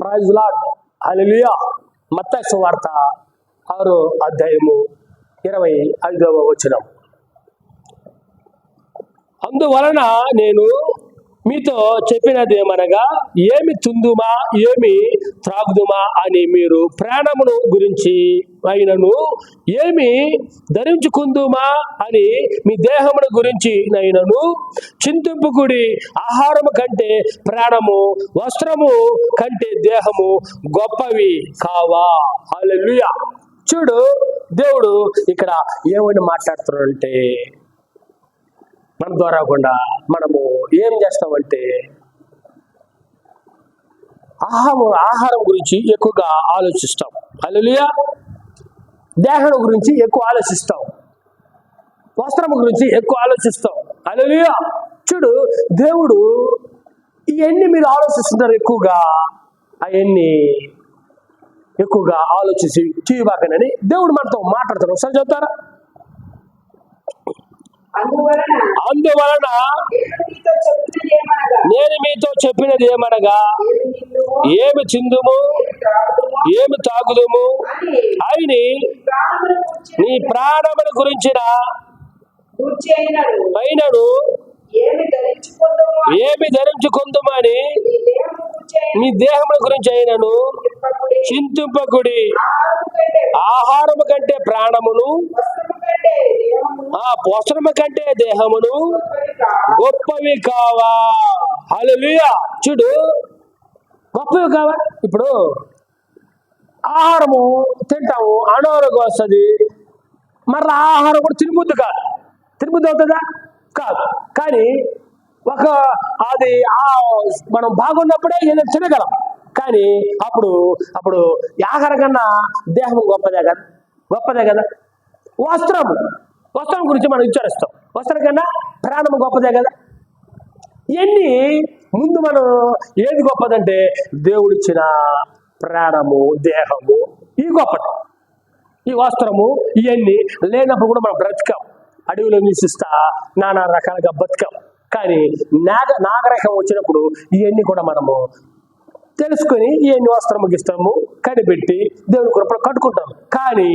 Praise lord హల్లెలూయా మత్తయి వార్త ఆరో అధ్యాయము ఇరవై ఐదవ వచనం. అందువలన నేను మీతో చెప్పినది ఏమనగా ఏమి తుందుమా? ఏమి త్రాగుదుమా? అని మీరు ప్రాణమును గురించి అయినను ఏమి ధరించుకుందుమా? అని మీ దేహమును గురించి నైనను చింతింపుకుడి ఆహారము కంటే ప్రాణము వస్త్రము కంటే దేహము గొప్పవి కావా? హల్లెలూయా. చూడు దేవుడు ఇక్కడ ఏమని మాట్లాడుతున్నాడంటే మన ద్వారా కూడా మనము ఏం చేస్తామంటే ఆహారం ఆహారం గురించి ఎక్కువగా ఆలోచిస్తాం. అలలియా దేహం గురించి ఎక్కువ ఆలోచిస్తాం. వస్త్రం గురించి ఎక్కువ ఆలోచిస్తాం. అలలియా చూడు దేవుడు ఇవన్నీ మీరు ఆలోచిస్తున్నారు ఎక్కువగా అవన్నీ ఎక్కువగా ఆలోచించి చేయబాకనని దేవుడు మనతో మాట్లాడతాడు. ఒకసారి చెప్తారా? అందువలన నేను మీతో చెప్పినది ఏమనగా? ఏమి చిందుము ఏమి తాగుదుము? అని నీ ప్రాణమును గురించిన అయినను. ఏమి ధరించుకుందుమో ఏమి ధరించుకుందుమని నీ మీ దేహముల గురించి అయినను చింతింపకుడి. ఆహారము కంటే ప్రాణమును ఆ పోషణము కంటే దేహమును గొప్పవి కావా. గొప్పవి చూడు గొప్పవి కావా? ఇప్పుడు ఆహారము తింటాము అనారోగ్యం వస్తుంది. మరలా ఆహారం కూడా తినబుద్ది కాదు. తినబుద్ది అవుతుందా? కాదు. కానీ ఒక అది ఆ మనం బాగున్నప్పుడే ఏదో తినగలం. కానీ అప్పుడు అప్పుడు ఆహారం కన్నా దేహం గొప్పదే కదా. గొప్పదే కదా. వస్త్రము. వస్త్రం గురించి మనం విచారిస్తాం. వస్త్రం కన్నా ప్రాణం గొప్పదే కదా. ఇవన్నీ ముందు మనం ఏది గొప్పదంటే దేవుడిచ్చిన ప్రాణము దేహము ఈ గొప్పది ఈ వస్త్రము ఇవన్నీ లేనప్పుడు కూడా మనం బ్రతకాం. అడవిలో నివసిస్తా నానా రకాలుగా బతికాం. కానీ నాగ నాగరికం వచ్చినప్పుడు ఇవన్నీ కూడా మనము తెలుసుకొని ఇవన్నీ వస్త్రము గిస్తాము కనిపెట్టి దేవుని కృపను కట్టుకుంటాం. కానీ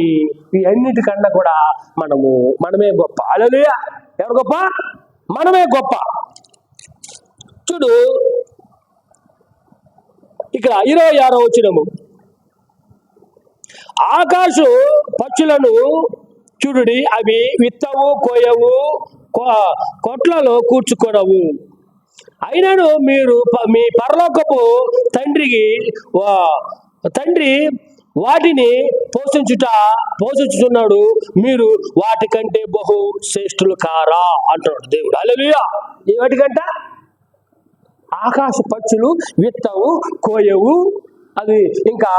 ఈ అన్నిటికన్నా కూడా మనము మనమే గొప్ప. అలలుయ ఎవరు గొప్ప? మనమే గొప్ప. చూడు ఇక్కడ ఇరవై ఆరో వచ్చినము ఆకాశం పక్షులను చూడుడి అవి విత్తవు కోయవు కొట్లలో కూర్చుకొనవు. అయినను మీరు ప- మీ పరలోకపు తండ్రికి వా- తండ్రి వాటిని పోషించుట పోషించుతున్నాడు మీరు వాటికంటే బహు శ్రేష్ఠులు కారా అంటున్నాడు దేవుడు. అలలుయా వాటికంట ఆకాశ పక్షులు విత్తవు కోయవు అది ఇంకా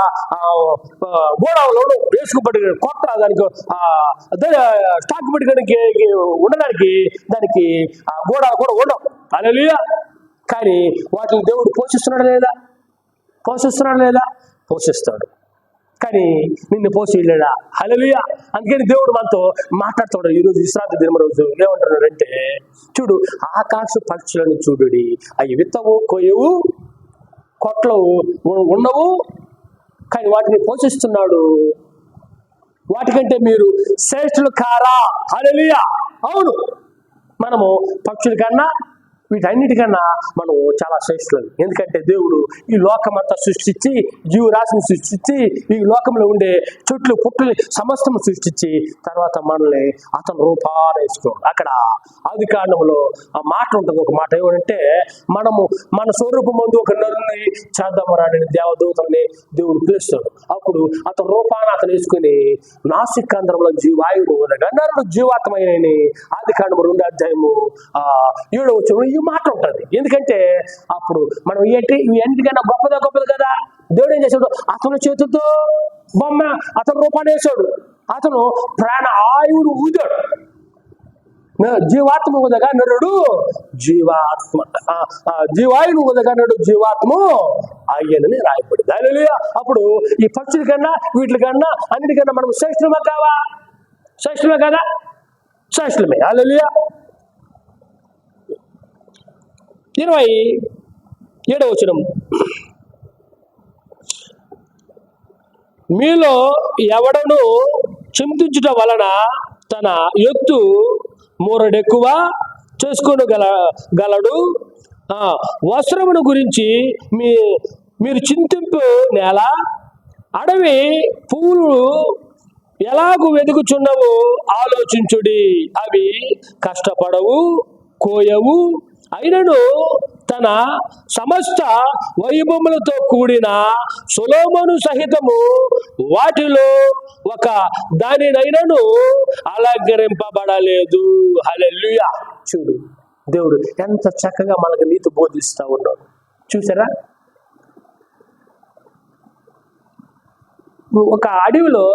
గోడవలో వేసుకుపడి కొత్త దానికి స్టాక్ పెట్టుకోడానికి ఉండడానికి దానికి ఆ గోడలు కూడా ఉండవు. అలలుయా కానీ వాటిని దేవుడు పోషిస్తున్నాడు లేదా? పోషిస్తున్నాడు లేదా? పోషిస్తాడు. కానీ నిన్ను పోషిలేడా హలలుయా అందుకని దేవుడు మనతో మాట్లాడుతాడు ఈరోజు విశ్రాంతి దినం రోజు. ఏమంటున్నాడంటే చూడు ఆకాశ పక్షులను చూడుడి. అవి విత్తవు కొయ్యవు కొట్లవు ఉండవు. కానీ వాటిని పోషిస్తున్నాడు. వాటికంటే మీరు శ్రేష్ఠులు కారా? హల్లెలూయా. అవును. మనము పక్షుల కన్నా వీటన్నిటికన్నా మనం చాలా శ్రేష్ఠులు. ఎందుకంటే దేవుడు ఈ లోకం అంతా సృష్టించి జీవరాశిని సృష్టించి ఈ లోకంలో ఉండే చెట్లు పుట్లు సమస్తము సృష్టించి తర్వాత మనల్ని అతను రూపాన వేసుకున్నాడు అక్కడ ఆది కాండంలో ఆ మాట ఉంటుంది. ఒక మాట ఏమంటే మనము మన స్వరూపం ముందు ఒక నరుని చేద్దామరాడని దేవదూతల్ని దేవుడు పిలుస్తాడు. అప్పుడు అతను రూపాన అతను వేసుకుని నాసికాంధ్రంలో జీవాయువు ఉండగా నరుడు జీవాత్మైన ఆది కాండము రెండు అధ్యాయము ఆ ఏడో ఈ మాట ఉంటుంది ఎందుకంటే అప్పుడు మనం ఏంటి ఇవి ఎందుకన్నా గొప్పదా గొప్పది కదా. దేవుడు ఏం చేశాడు? అతను చేతులతో బొమ్మ అతను రూపాన్ని వేసాడు అతను ప్రాణ ఆయువును ఊదాడు. జీవాత్మ ఉదగా నరుడు జీవాత్మ. ఆ, జీవాయువు ఉదగా నడు జీవాత్మ అయ్యనని రాయబడింది. దాని అప్పుడు ఈ పక్షుల కన్నా అన్నిటికన్నా మనం శ్రేష్ఠమా కావా? శ్రేష్ఠమే కదా? శ్రేష్ఠమే అలలియా ఇరవై ఏడవ వచనం. మీలో ఎవడను చింతించుట వలన తన ఎత్తు మూరడెక్కువ చేసుకొనగల గలడు. వస్త్రమును గురించి మీ మీరు చింతింపు నేల అడవి పువ్వులు ఎలాగు వెతుకుచున్నవో ఆలోచించుడి. అవి కష్టపడవు కోయవు అయినను తన సమస్త వైభవములతో కూడిన సులోమను సహితము వాటిలో ఒక దానినైనను అలంకరింపబడలేదు. హలెల్లుయా. చూడు దేవుడు ఎంత చక్కగా మనకు నీతి బోధిస్తూ ఉన్నాడు. చూసారా? ఒక అడవిలో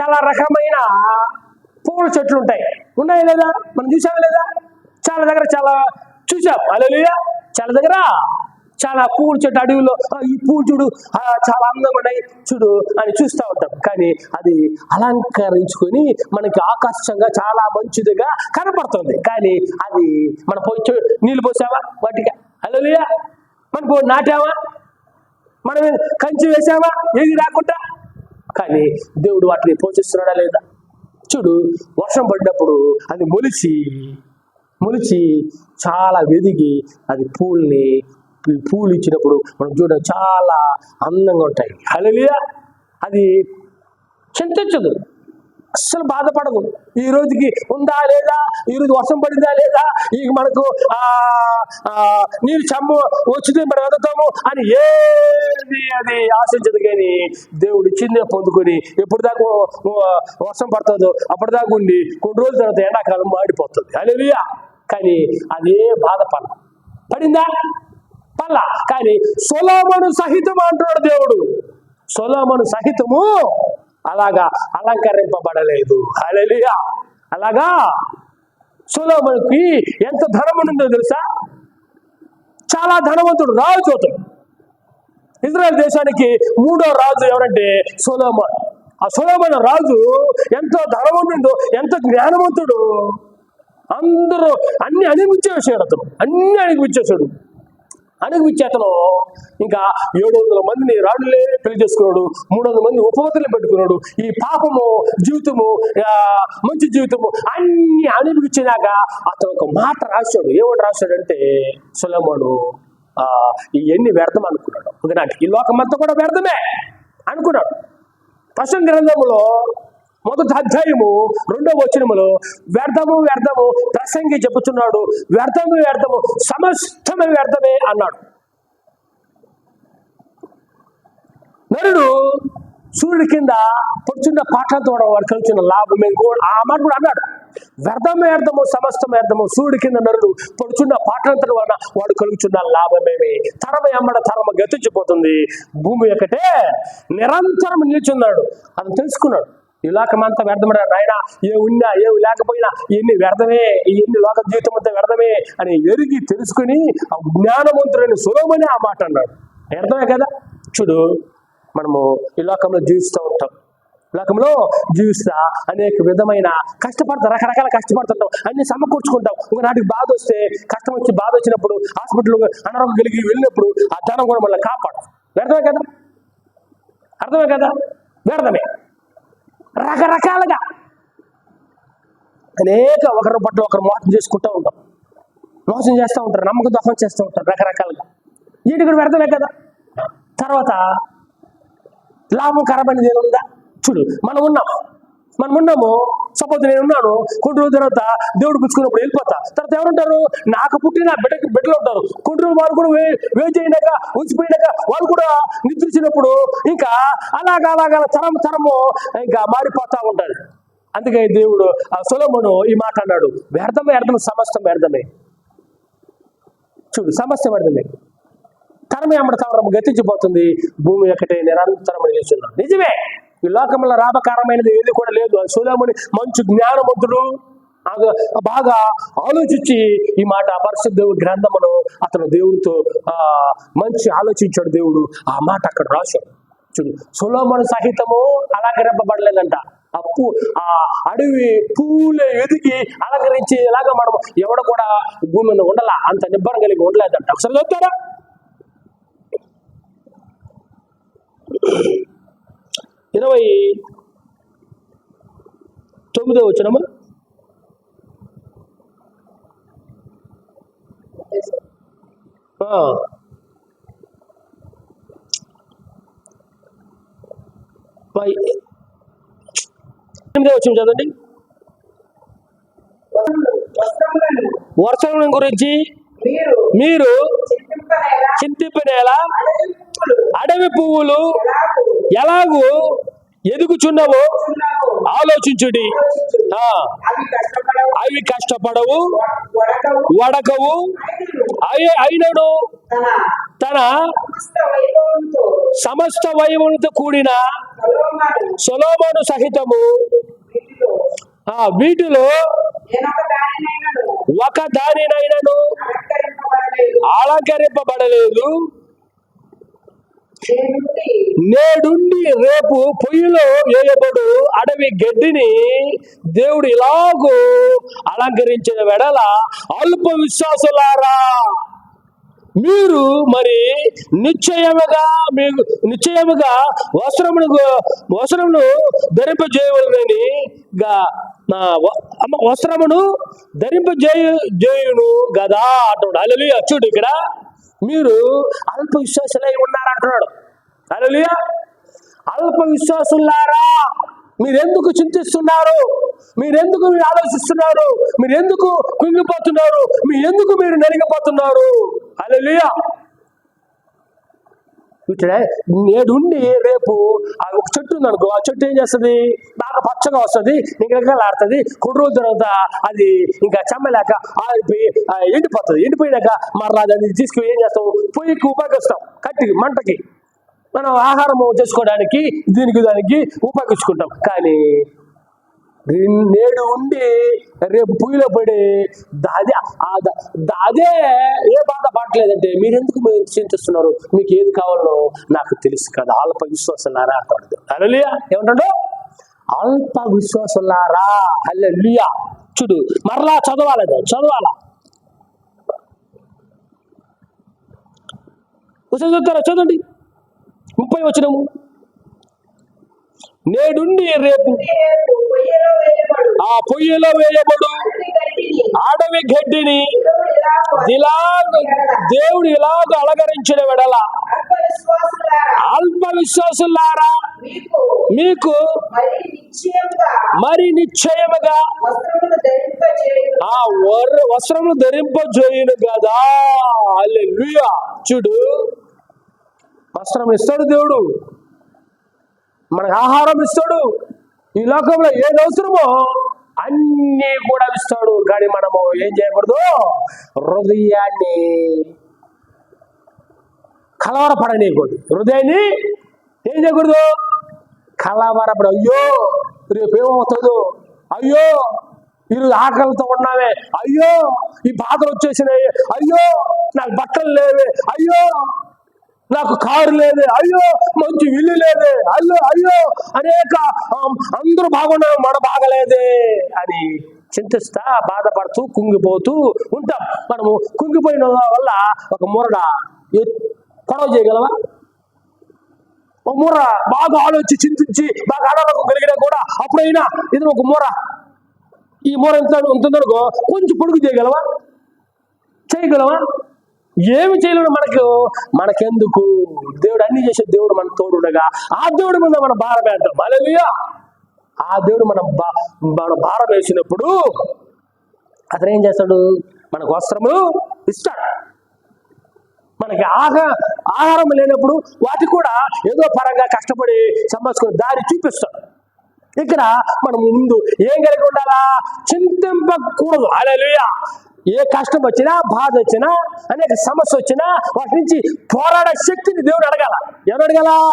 చాలా రకమైన పూల చెట్లు ఉంటాయి. ఉన్నాయా లేదా? మనం చూసామా లేదా? చాలా దగ్గర చాలా చూసాం అలలుయా చాలా దగ్గర. చాలా పూల చెట్టు అడవిలో. ఈ పూలు చూడు. ఆ, చాలా అందంగా ఉన్నాయి. చూడు అని చూస్తూ ఉంటాం. కానీ అది అలంకరించుకొని మనకి ఆకర్షంగా చాలా మంచిదిగా కనపడుతుంది. కానీ అది మన పోయి నీళ్ళు పోసావా? వాటికి. అలలుయా మన నాటావా? మనం కంచి వేసావా? ఏది రాకుండా? కానీ దేవుడు వాటిని పోషిస్తున్నాడా లేదా? చూడు వర్షం పడినప్పుడు అది మొలిచి మొలిచి చాలా వెదిగి అది పూల్ని పూలు ఇచ్చినప్పుడు మనం చూడ చాలా అందంగా ఉంటాయి. హలలియా అది చింతించదు. అస్సలు బాధపడదు. ఈ రోజుకి ఉందా లేదా? ఈ రోజు వర్షం పడిందా లేదా? ఈ మనకు నీరు చమ్ము వచ్చింది మనం ఎదుగుతాము అని ఏది అది ఆశించదు కానీ దేవుడు ఇచ్చిందే పొందుకొని ఎప్పుడు దాకా వర్షం పడుతుందో అప్పటిదాకా ఉండి కొన్ని రోజుల తర్వాత ఎండాకాలం మాడిపోతుంది. అలెలుయా కానీ అదే బాధపడ పడిందా? పల్ల. కానీ సొలోమను సహితం అంటున్నాడు దేవుడు. సొలోమను సహితము అలాగా అలంకరింపబడలేదు. హల్లెలూయా. అలాగా? సులోమనికి ఎంత ధనం ఉందో తెలుసా? చాలా ధనవంతుడు రాజు అతడు. ఇజ్రాయల్ దేశానికి మూడో రాజు ఎవరంటే సులోమన్. ఆ సులోమన్ రాజు ఎంతో ధనవంతుడు ఎంత జ్ఞానవంతుడు. అందరూ అన్ని అణిగిచ్చేసాడు అతను. అన్ని అణిగిచ్చేసాడు అణిగిచ్చి అతను ఇంకా ఏడు వందల మందిని రాళ్ళే పెళ్ళి చేసుకున్నాడు. మూడు వందల మంది ఉపవతులు పెట్టుకున్నాడు. ఈ పాపము జీవితము మంచి జీవితము అన్ని అణిగిచ్చినాక అతను ఒక మాట రాశాడు. ఏమిటి రాశాడంటే సులభను ఇవన్నీ వ్యర్థం అనుకున్నాడు. ఒకనాటి ఈ లోకమంతా కూడా వ్యర్థమే అనుకున్నాడు. పశ్చిమ గ్రంథంలో మొదటి అధ్యాయము రెండవ వచనములో వ్యర్థము వ్యర్థము ప్రసంగి చెబుతున్నాడు వ్యర్థము వ్యర్థము సమస్తమే వ్యర్థమే అన్నాడు. నరుడు సూర్యుడి కింద పొడుచున్న పాటలతో వాడు కలిసిన లాభమే కూడా ఆ మాట కూడా అన్నాడు. వ్యర్థం వ్యర్థము సమస్తం వ్యర్థము సూర్యుడి కింద నరుడు పొడుచున్న పాటలతో వలన వాడు కలుగుచున్న లాభమేమి తరమ ఎమ్మడ తరమ గతించిపోతుంది. భూమి ఒకటే నిరంతరం నిల్చున్నాడు. అది తెలుసుకున్నాడు. ఈ వ్యర్థమడా నాయన? ఏ ఉన్నా ఏ లేకపోయినా ఇవన్నీ వ్యర్థమే ఇవన్నీ లోక జీవితం అంతా వ్యర్థమే అని ఎరిగి తెలుసుకుని ఆ జ్ఞానవంతుడైన సులభమని ఆ మాట అన్నాడు. వ్యర్థమే కదా? చూడు మనము ఈ లోకంలో జీవిస్తూ ఉంటాం. లోకంలో జీవిస్తా అనేక విధమైన కష్టపడతాం రకరకాల కష్టపడుతుంటాం. అన్ని సమకూర్చుకుంటాం. ఒకనాటికి బాధ వస్తే కష్టం వచ్చి బాధ వచ్చినప్పుడు హాస్పిటల్ అనారోగ్యం కలిగి వెళ్ళినప్పుడు ఆ ధనం కూడా మళ్ళీ కాపాడు వ్యర్థమే కదా? అర్థమే కదా? వ్యర్థమే. రకరకాలుగా అనేక ఒకరి పట్ల ఒకరు మోసం చేసుకుంటూ ఉంటాం. మోసం చేస్తూ ఉంటారు నమ్మక దోహం చేస్తూ ఉంటారు రకరకాలుగా. వీటి కూడా పెడతలే కదా. తర్వాత లాభం కరాబ్ ఏదో ఉందా చూడు మనం ఉన్నాం. మనం ఉన్నాము సపోజ్ నేను ఉన్నాను కొన్ని రోజుల తర్వాత దేవుడు పుచ్చుకున్నప్పుడు వెళ్ళిపోతా. తర్వాత ఎవరుంటారు? నాకు పుట్టిన బిడ్డకి బిడ్డలు ఉంటారు. కొన్ని రోజులు వాళ్ళు కూడా వే వేచి అయినాక ఉంచిపోయినాక వాళ్ళు కూడా నిద్రించినప్పుడు ఇంకా అలాగ అలాగ తరం తరము ఇంకా మారిపోతా ఉంటారు. అందుకే దేవుడు ఆ సొలమును ఈ మాట అన్నాడు. వ్యర్థమే వ్యర్థం సమస్తం వ్యర్థమే. చూడు సమస్య వ్యర్థమే. తరమే అమ్మడ తవరం గతించిపోతుంది. భూమి ఒకటే నిరంతరం నిలిచున్నాడు నిజమే. ఈ లోకంలో లాభకరమైనది ఏది కూడా లేదు. సులేముని మంచి జ్ఞానవంతుడు. ఆగ- బాగా ఆలోచించి ఈ మాట పరిశుద్ధ గ్రంథమును అతను దేవుడితో ఆ మంచి ఆలోచించాడు దేవుడు. ఆ మాట అక్కడ రాశాడు. చూడు సులోమను సహితము అలంకరింపబడలేదంట. ఆ పూ ఆ అడవి పూలే ఎదిగి అలంకరించి ఇలాగా మనం ఎవడ కూడా భూమి మీద ఉండలా. అంత నిబ్బరం కలిగి ఉండలేదంట. ఒకసారి చెప్తారా ఇరవై తొమ్మిదో వచ్చినమ్మా ఎనిమిదో వచ్చింది వర్షం గురించి మీరు చింతిప్పినేలా అడవి పువ్వులు ఎలాగూ ఎదుగుచున్నావో ఆలోచించుడి. అవి కష్టపడవు వడకవు అయ్యే అయినను అయి- తన సమస్త వైభవంతో కూడిన సొలొమోను సహితము వీటిలో ఒక దానినైనను అలంకరింపబడలేదు నేడుండి. రేపు పొయ్యిలో వేయబడు అడవి గడ్డిని దేవుడు ఇలాగూ అలంకరించిన వెడల అల్ప విశ్వాసులారా మీరు మరి నిశ్చయముగా మీకు నిశ్చయముగా వస్త్రమును వస్త్రమును ధరింపజేయవలనని నా వ- అమ్మ వస్త్రమును ధరింపజేయ చేయును గదా అంటున్నాడు. అల్లెలు అచ్చుడు ఇక్కడ. మీరు అల్ప విశ్వాసులై ఉన్నారంటున్నాడు అలలియా అల్ప విశ్వాసులారా మీరెందుకు చింతిస్తున్నారు? మీరెందుకు మీరు ఆలోచిస్తున్నారు? మీరెందుకు కుంగిపోతున్నారు? మీ ఎందుకు మీరు నలిగిపోతున్నారు? అలలియా ఇక్కడ నేడుండి రేపు ఆ ఒక చెట్టు ఉంది అనుకో ఆ చెట్టు ఏం చేస్తుంది? బాగా పచ్చగా వస్తుంది నిగలాడుతుంది కొన్ని రోజుల తర్వాత అది ఇంకా చెమ్మలేక ఆరిపోయి ఆ, ఎండిపోతుంది. ఎండిపోయినాక మరలా దాన్ని తీసుకుని ఏం చేస్తాం? పొయ్యికి ఉపయోగిస్తాం కట్టికి మంటకి. మనం ఆహారం చేసుకోవడానికి దీనికి దానికి ఉపయోగించుకుంటాం. కానీ నేడు ఉండి రేపు పుయ్యిలో పడి అదే ఆ ద- అదే ఏ బాధ పడలేదంటే మీరెందుకు మీరు చింతిస్తున్నారు? మీకు ఏది కావాలో నాకు తెలుసు కదా. అల్ప విశ్వాసులారా అంటాడు. అలలియా ఏమంటాడు? అల్ప విశ్వాసులారా. అల్లెలియా చూడు మరలా చదవాలదు చదవాలా? చదువుతారా చదవండి. ముప్పై వచ్చినము నేడుండి రేపు. ఆ పొయ్యిలో వేయబడు. అడవి గడ్డిని గడ్డిని దేవుడు ఇలాగ ఇలాగ దేవుడు ఇలాగ అలగరించిన వెడల. అల్ప విశ్వాసులారా మీకు మరి నిశ్చయముగా ఆ వర్ వస్త్రములు ధరింపజేయును కదా. అల్లెలుయా చూడు. వస్త్రం ఇస్తాడు దేవుడు. మనకు ఆహారం ఇస్తాడు. ఈ లోకంలో ఏది అవసరమో అన్నీ కూడా ఇస్తాడు. కానీ మనము ఏం చేయకూడదు? హృదయాన్ని కలవరపడనీయకూడదు. హృదయాన్ని ఏం చేయకూడదు? కలవరపడ అయ్యో రేపు ఏమవుతుందో? అయ్యో ఈరోజు ఆకలితో ఉన్నామే అయ్యో ఈ బాధలు వచ్చేసినాయి. అయ్యో నాకు బట్టలు లేవే. అయ్యో నాకు కారు లేదే. అయ్యో మంచి ఇల్లు లేదే. అయ్యో అయ్యో అనేక అందరూ బాగున్నారు మన బాగలేదే అని చింతిస్తా బాధపడుతూ కుంగిపోతూ ఉంటాం. మనము కుంగిపోయిన వల్ల ఒక మురడ కొడవ గొడవ చేయగలవా? ఒక ముర్ర బాగా ఆలోచించి చింతించి బాగా అనారోగ్యం కలిగినా కూడా అప్పుడైనా ఇది ఒక మూర. ఈ మూర ఎంత ఉంటుందనుకో కొంచెం పొడుగు చేయగలవా? చేయగలవా? ఏమి చేయలేడు మనకు. మనకెందుకు? దేవుడు అన్ని చేసే దేవుడు మన తోడుండగా. ఆ దేవుడి మీద మన భారం వేద్దాం. అలెలుయా ఆ దేవుడు మన బా మన భారం వేసినప్పుడు అతను ఏం చేస్తాడు? మనకు వస్త్రము ఇస్తాడు. మనకి ఆహా ఆహారం లేనప్పుడు వాటి కూడా ఏదో పరంగా కష్టపడి సంపాదించుకుని దారి చూపిస్తాడు. ఇక్కడ మనం ముందు ఏం కలిగి ఉండాలా? చింతింపకూడదు. అలెలుయా ఏ కష్టం వచ్చినా బాధ వచ్చినా అనేక సమస్య వచ్చినా వాటి నుంచి పోరాడే శక్తిని దేవుడు అడగాల. ఎవరు అడగాల?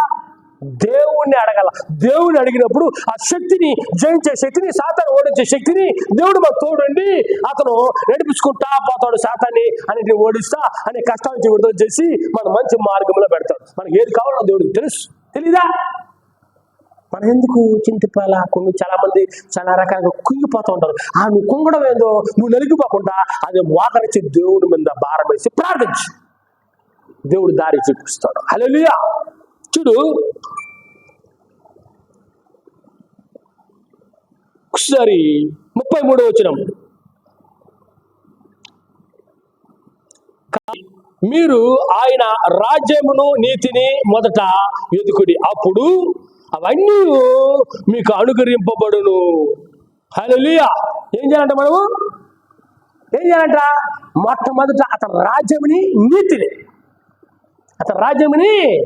దేవుణ్ణి అడగాల. దేవుణ్ణి అడిగినప్పుడు ఆ శక్తిని జయించే శక్తిని సాతాను ఓడించే శక్తిని దేవుడు మాకు తోడండి. అతను నడిపించుకుంటా పోతాడు సాతాన్ని అన్నిటిని ఓడిస్తా అనే కష్టాల నుంచి విడుదల చేసి మన మంచి మార్గంలో పెడతాడు. మనకి ఏది కావాలో దేవుడికి తెలుసు. తెలీదా? మనం ఎందుకు చింతిపోవాలా కుంగి చాలా మంది చాలా రకాలుగా కుంగిపోతూ ఉంటారు. ఆ నువ్వు కుంగడం ఏదో? నువ్వు నలిగిపోకుండా అది మోకరించి దేవుడి మీద భారం వేసి ప్రార్థించు. దేవుడు దారి చూపిస్తాడు. హల్లెలూయా! చూడు. ఒకసారి ముప్పై మూడు వచ్చిన మీరు ఆయన రాజ్యమును నీతిని మొదట ఎదుకుడి. అప్పుడు అవన్నీ మీకు అనుగ్రహింపబడును. హల్లెలూయా. ఏం చేయాలంట మనము? ఏం చేయాలంట మొట్టమొదట అతని రాజ్యముని నీతిని. అతని రాజ్యముని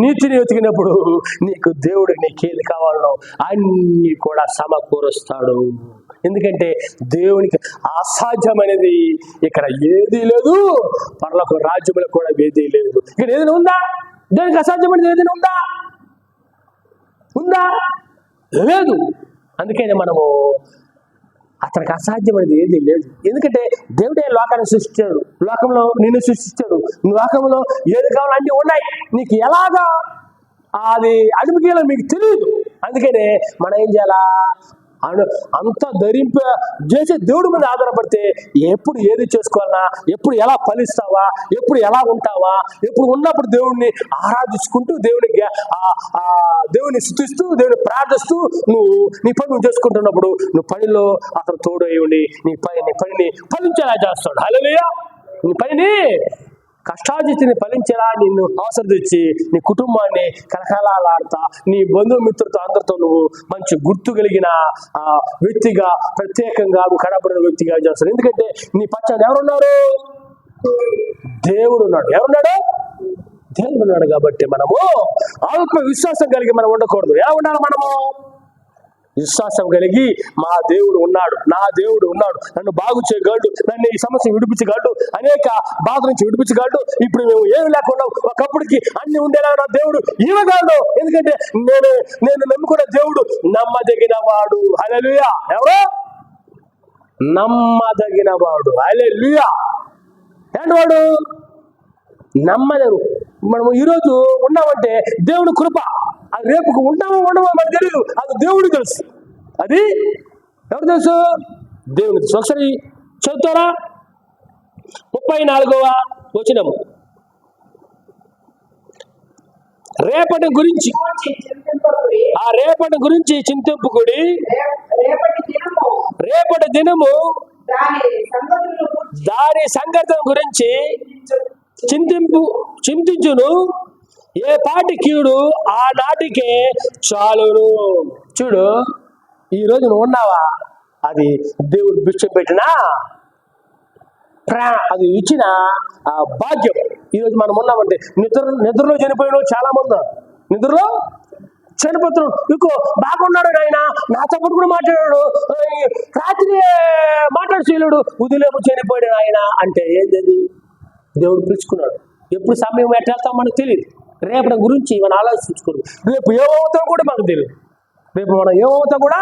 నీతిని వెతికినప్పుడు నీకు దేవుడు నీకేది కావాలనో. అన్నీ కూడా సమకూరుస్తాడు. ఎందుకంటే దేవునికి అసాధ్యమైనది. ఇక్కడ ఏదీ లేదు. పర్లకు రాజ్యములకు కూడా ఏదీ లేదు. ఇక్కడ ఏదైనా ఉందా? దానికి అసాధ్యమైనది? ఏదైనా ఉందా? ఉందా? లేదు. అందుకనే మనము అతనికి అసాధ్యమైనది ఏది లేదు. ఎందుకంటే దేవుడే లోకాన్ని సృష్టించాడు. లోకంలో నిన్ను సృష్టించాడు. లోకంలో ఏది కావాలో ఉన్నాయి. నీకు ఎలాగా? అది అడుగుగేయాలో మీకు తెలియదు. అందుకనే మనం ఏం చేయాలా? అంత ధరింప చేసే దేవుడి మీద ఆధారపడితే ఎప్పుడు ఏది చేసుకోవాలన్నా ఎప్పుడు ఎలా ఫలిస్తావా ఎప్పుడు ఎలా ఉంటావా ఎప్పుడు ఉన్నప్పుడు దేవుడిని ఆరాధించుకుంటూ దేవుని దేవుని స్థుతిస్తూ దేవుని ప్రార్థిస్తూ నువ్వు నీ పని చేసుకుంటున్నప్పుడు నువ్వు పనిలో అతను తోడు అయి ఉండి నీ పని నీ పనిని ఫలించేలా చేస్తాడు. హలో నీ పనిని కష్టాజితిని ఫలించేలా నిన్ను ఆశ్రదించి నీ కుటుంబాన్ని కలకలాడతా నీ బంధుమిత్రులతో అందరితో నువ్వు మంచి గుర్తు కలిగిన వ్యక్తిగా ప్రత్యేకంగా కడపడిన కనబడిన వ్యక్తిగా చేస్తారు ఎందుకంటే నీ పచ్చని ఎవరున్నారు? దేవుడు ఉన్నాడు. ఎవరున్నాడు? దేవుడు ఉన్నాడు కాబట్టి మనము ఆత్మ విశ్వాసం కలిగి మనం ఉండకూడదు. ఎలా ఉండాలి మనము? విశ్వాసం కలిగి మా దేవుడు ఉన్నాడు నా దేవుడు ఉన్నాడు. నన్ను బాగు చేయగలడు నన్ను ఈ సమస్య విడిపించగలడు అనేక బాధ నుంచి విడిపించగలడు. ఇప్పుడు మేము ఏమి లేకుండా ఒకప్పటికి అన్ని ఉండేలా నా దేవుడు ఇవ్వగలడు. ఎందుకంటే నేను నేను నమ్ముకున్న దేవుడు నమ్మదగిన వాడు హల్లెలూయా. ఎవరు? నమ్మదగిన వాడు అలెలుయా ఏంటి వాడు? నమ్మలేరు. మనము ఈరోజు ఉన్నామంటే దేవుడు కృప. రేపు ఉంటామో ఉండమో మనకు తెలియదు అది దేవుడు తెలుసు. అది ఎవరు తెలుసు? దేవుడు తెలుసు. ఒకసారి చదువుతారా? ముప్పై నాలుగవ వచనము రేపటి గురించి ఆ రేపటి గురించి చింతింపుకుడి రే- రేపటి దినము దాని సంగతి గురించి చింతింపు చింతించును. ఏ పాటి కీడు ఆ చాలును. చూడు ఈ రోజు నువ్వు ఉన్నావా? అది దేవుడు భిక్ష పెట్టినా? ప్రా అది ఇచ్చిన? ఆ భాగ్యం. ఈరోజు మనం ఉన్నామంటే నిద్ర నిద్రలో చనిపోయిన చాలా మంది నిద్రలో చనిపోతున్నాడు. ఇంకో బాగున్నాడు ఆయన నాతో పాటు కూడా మాట్లాడాడు. రాత్రి మాట్లాడు చేయలేడు ఉదయం చనిపోయాడు ఆయన అంటే ఏంటది దేవుడు పిలుచుకున్నాడు. ఎప్పుడు సమయం ఎట్లా వెళ్తాం మనకు తెలియదు. రేపటి గురించి మనం ఆలోచించుకోరు. రేపు ఏమవుతావు కూడా మనకు తెలియదు రేపు మనం ఏమవుతా కూడా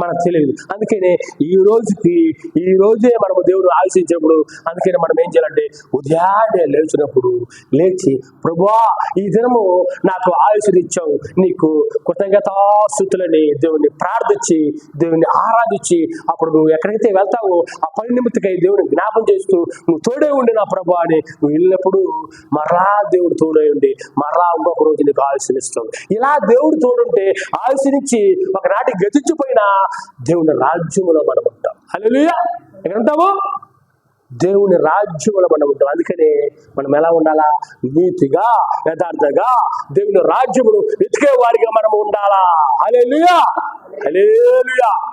మనకు తెలియదు అందుకనే ఈ రోజుకి ఈ రోజే మనము దేవుడు ఆలోచించినప్పుడు అందుకని మనం ఏం చేయాలంటే ఉదయాన్నే లేచినప్పుడు లేచి ప్రభా ఈ దినము నాకు ఆయుషనిచ్చావు నీకు కృతజ్ఞతాస్థుతులని దేవుని ప్రార్థించి దేవుని ఆరాధించి అప్పుడు నువ్వు ఎక్కడైతే వెళ్తావో ఆ పని నిమిత్తకై దేవుని జ్ఞాపం చేస్తూ నువ్వు తోడే ఉండి నా ప్రభు అని నువ్వు వెళ్ళినప్పుడు మరలా దేవుడు తోడే ఉండి మరలా ఇంకొక రోజు నీకు ఆయుషనిస్తావు ఇలా దేవుడు తోడుంటే ఆయుషనిచ్చి ఒకనాటి గతించిపోయిన దేవుని రాజ్యములో మనం ఉంటాం. హల్లెలూయా! ఎక్కడ ఉంటాము దేవుని రాజ్యములో మనం ఉంటాం. అందుకనే మనం ఎలా ఉండాలా? నీతిగా యథార్థగా దేవుని రాజ్యమును వెతికే వారిగా మనం ఉండాలా. హల్లెలూయా! హల్లెలూయా!